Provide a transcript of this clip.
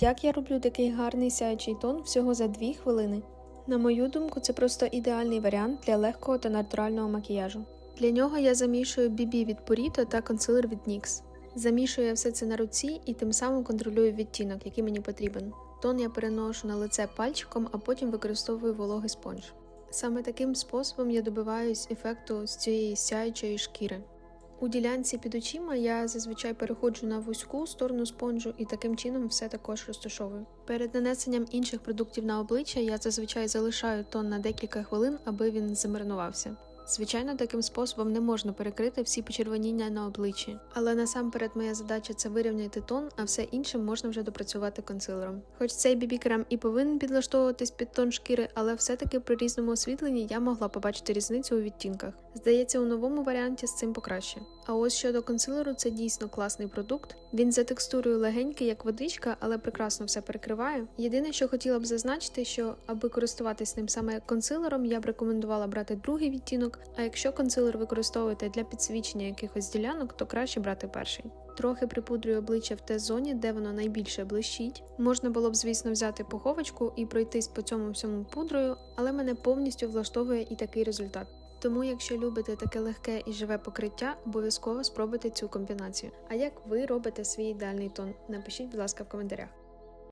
Як я роблю такий гарний сяючий тон всього за 2 хвилини? На мою думку, це просто ідеальний варіант для легкого та натурального макіяжу. Для нього я замішую BB від Purito та консилер від NYX. Замішую я все це на руці і тим самим контролюю відтінок, який мені потрібен. Тон я переношу на лице пальчиком, а потім використовую вологий спонж. Саме таким способом я добиваюсь ефекту з цієї сяючої шкіри. У ділянці під очима я зазвичай переходжу на вузьку сторону спонжу і таким чином все також розташовую. Перед нанесенням інших продуктів на обличчя я зазвичай залишаю тон на декілька хвилин, аби він замаринувався. Звичайно, таким способом не можна перекрити всі почервоніння на обличчі, але насамперед моя задача це вирівняти тон, а все інше можна вже допрацювати консилером. Хоч цей BB-крем і повинен підлаштовуватись під тон шкіри, але все-таки при різному освітленні я могла побачити різницю у відтінках. Здається, у новому варіанті з цим покраще. А ось щодо консилеру, це дійсно класний продукт. Він за текстурою легенький, як водичка, але прекрасно все перекриває. Єдине, що хотіла б зазначити, що аби користуватись ним саме консилером, я б рекомендувала брати другий відтінок. А якщо консилер використовуєте для підсвічення якихось ділянок, то краще брати перший. Трохи припудрюю обличчя в те зоні, де воно найбільше блищить. Можна було б, звісно, взяти поховочку і пройтись по цьому всьому пудрою, але мене повністю влаштовує і такий результат. Тому, якщо любите таке легке і живе покриття, обов'язково спробуйте цю комбінацію. А як ви робите свій ідеальний тон? Напишіть, будь ласка, в коментарях.